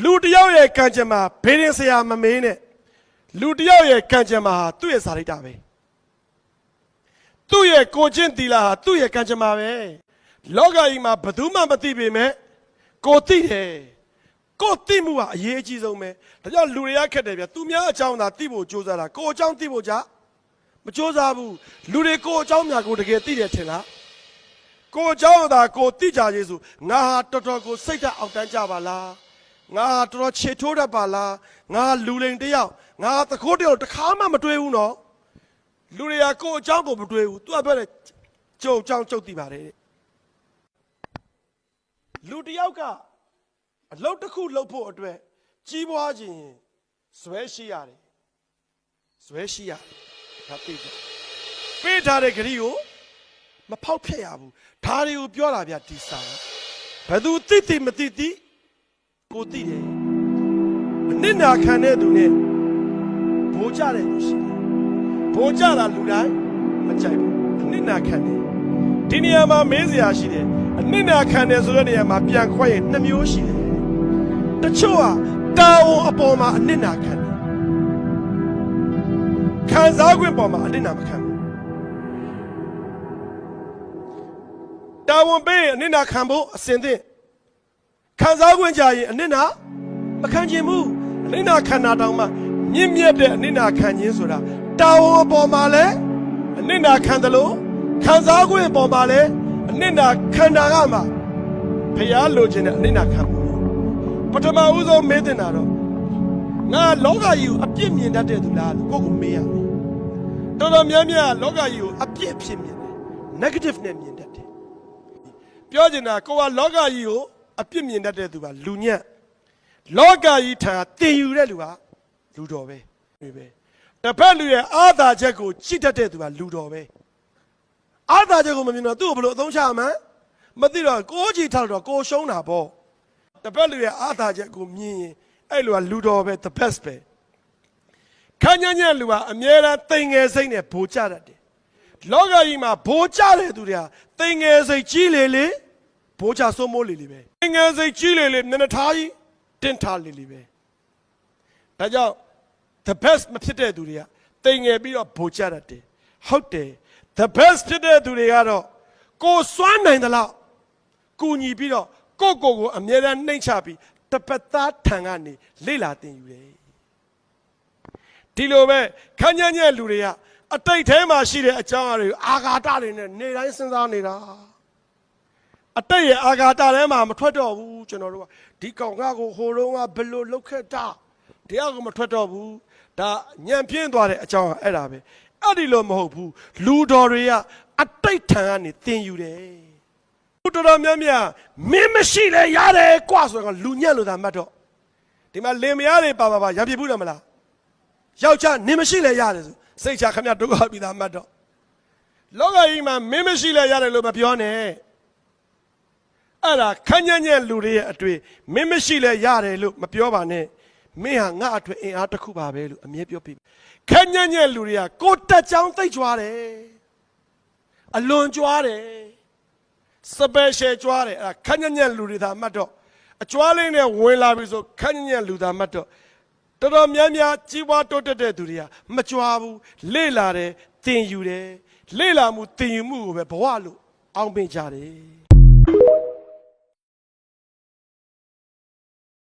လူတယောက်ရဲ့ကံကြမ္မာဘေးရင်ဆရာမမင်းနဲ့လူတယောက်ရဲ့ကံကြမ္မာဟာသူ့ရဲ့ဇာတိတာပဲသူ့ရဲ့ကိုချင်းတီလာဟာသူ့ရဲ့ကံကြမ္မာပဲလောကကြီးမှာဘယ်သူမှမသိပေမဲ့ကိုသိတယ်ကိုသိမှုဟာအရေးအကြီးဆုံးပဲဒါကြောင့်လူတွေကခက်တယ်ဗျသူများအကြောင်းသာသိဖို့ကြိုးစားတာကိုအကြောင်းသိဖို့ကြမကြိုးစားဘူးလူတွေကိုအကြောင်းများကိုတကယ်သိတယ်ထင်လားကိုအကြောင်းသာကိုသိကြရေးဆိုငါဟာတော်တော်ကိုစိတ်ဓာတ်အောက်တန်းကြပါလား ငါတော်တော်ခြေထိုးတတ်ပါလားငါလူလိန်တယောက်ငါသခိုးတယောက်တစ်ခါမှမတွေ့ဘူးနော်လူတွေကကိုယ့်အကြောင်းကိုမတွေ့ဘူးသူကပဲလေကြုံကြောင်ကြုတ်တိပါတယ်လူတယောက်ကအလုပ်တစ်ခုလုပ်ဖို့အတွက်ကြီးပွားခြင်းဇွဲရှိရတယ်ဇွဲရှိရဒါသိကြပေးထားတဲ့ဂရီကိုမဖောက်ဖျက်ရဘူးဒါတွေကိုပြောတာဗျဒီစာဘယ်သူသိသိမသိသိ ကိုသိတယ်အနစ်နာခံတဲ့သူနဲ့ဘိုးကြတဲ့လူရှိတယ်ဘိုးကြတာလူတိုင်းမကြိုက်ဘူးအနစ်နာခံတယ်ဒီနေရာမှာမေးစရာရှိတယ်အနစ်နာခံတယ်ဆိုတဲ့နေရာမှာပြန်ခွဲရင်နှစ်မျိုးရှိတယ်တချို့ဟာတာဝန်အပေါ်မှာအနစ်နာခံတယ်ခံစား권ပေါ်မှာအနစ်နာမခံဘူးတာဝန်ပေးရင်အနစ်နာခံဖို့အစင်သင့် ခံစား권ကြရင်အနစ်နာမခံခြင်းဘူးအနစ်နာခံတာတောင်မှမြင့်မြတ်တဲ့အနစ်နာခံခြင်းဆိုတာတာဝန်အပေါ်မှာလည်းအနစ်နာခံတယ်လို့ခံစား권အပေါ်မှာလည်းအနစ်နာခံတာကမှဖျားလိုချင်တဲ့အနစ်နာခံမှုပထမဦးဆုံးမေးတင်တာတော့ငါလောကကြီးကိုအပြစ်မြင်တတ်တဲ့သူလားလို့ကိုယ့်ကိုမေးရမယ်တော်တော်များများလောကကြီးကိုအပြစ်ဖြစ်မြင်တယ် negative နဲ့မြင်တတ်တယ်ပြောချင်တာကိုကလောကကြီးကို အပြစ်မြင်တတ်တဲ့သူပါလူညံ့လောကကြီးထံတင်ယူတဲ့လူကလူတော်ပဲတွေပဲတစ်ဖက်လူရဲ့အာသာချက်ကိုကြည့်တတ်တဲ့သူကလူတော်ပဲအာသာချက်ကိုမမြင်တော့သူ့ကိုဘယ်လိုအသုံးချမှန်းမသိတော့ကိုကြီးထောက်တော့ကိုရှုံးတာပေါ့တစ်ဖက်လူရဲ့အာသာချက်ကိုမြင်ရင်အဲ့လူကလူတော်ပဲ the best ပဲခန်းညံ့ညံ့လူကအမြဲတမ်းတိမ်ငယ်စိတ်နဲ့ဗိုလ်ချတတ်တယ်လောကကြီးမှာဘိုးကြတဲ့သူတွေကတင်ငယ်စိတ်ကြီးလေလေဘိုးကြစိုးမိုးလေလေပဲတ င်ငယ်စိတ်ကြီးလေလေမျက်နှာထားကြီးတင်းထားလေလေပဲဒါကြောင့် the best မဖြစ်တဲ့သူတွေကတင်ငယ်ပြီးတော့ဘိုးကြတတ်တယ်ဟုတ်တယ် the best ဖြစ်တဲ့သူတွေကတော့ကိုယ်စွမ်းနိုင်သလောက်ကူညီပြီးတော့ကိုယ့်ကိုယ်ကိုအမြဲတမ်းနှိမ့်ချပြီးတပတ်သားထံကနေလေ့လာသင်ယူတယ်ဒီလိုပဲခန်းညံ့ညံ့လူတွေကအတိတ်ထဲမှာရှိတဲ့အကြောင်းအရာတွေကိုအာဃာတတွေနဲ့နေတိုင်းစဉ်းစားနေတာ အတိတ်ရဲ့အာဃာတထဲမှာမထွက်တော့ဘူးကျွန်တော်တို့ကဒီကောင်ကကိုဟိုတုန်းကဘယ်လိုလုပ်ခဲ့တာတရားကမထွက်တော့ဘူးဒါညံပြင်းသွားတဲ့အကြောင်းကအဲ့ဒါပဲအဲ့ဒီလိုမဟုတ်ဘူးလူတော်တွေကအတိတ်ထံကနေသင်ယူတယ်လူတော်တော်များများမင်းမရှိလဲရတယ်ကွာဆိုတော့လူညံ့လို့သာမှတ်တော့ဒီမှာလင်မယားတွေပါပါပါရံပြဘူးတယ်မလားယောက်ျားနင်မရှိလဲရတယ်ဆိုစိတ်ချခမရဒုက္ခပြီးသားမှတ်တော့လောကကြီးမှာမင်းမရှိလဲရတယ်လို့မပြောနဲ့ အဲ့ဒါခန်းညံ့ညံ့လူတွေရဲ့အတွေ့မင်းမရှိလဲရတယ်လို့မပြောပါနဲ့မင်းဟာငါအတွေ့အင်အားတစ်ခုပါပဲလို့အမြဲပြောပြီးခန်းညံ့ညံ့လူတွေကကိုတက်ချောင်းသိပ်ကြွားတယ်အလွန်ကြွားတယ်စပယ်ရှယ်ကြွားတယ်အဲ့ဒါခန်းညံ့ညံ့လူတွေသာမှတ်တော့အကြွားလေးနဲ့ဝင်လာပြီဆိုခန်းညံ့ညံ့လူသာမှတ်တော့တော်တော်များများကြီးပွားတိုးတက်တဲ့သူတွေကမကြွားဘူးလေ့လာတယ်သင်ယူတယ်လေ့လာမှုသင်ယူမှုကိုပဲဘဝလို့အောင်းပင်ကြတယ်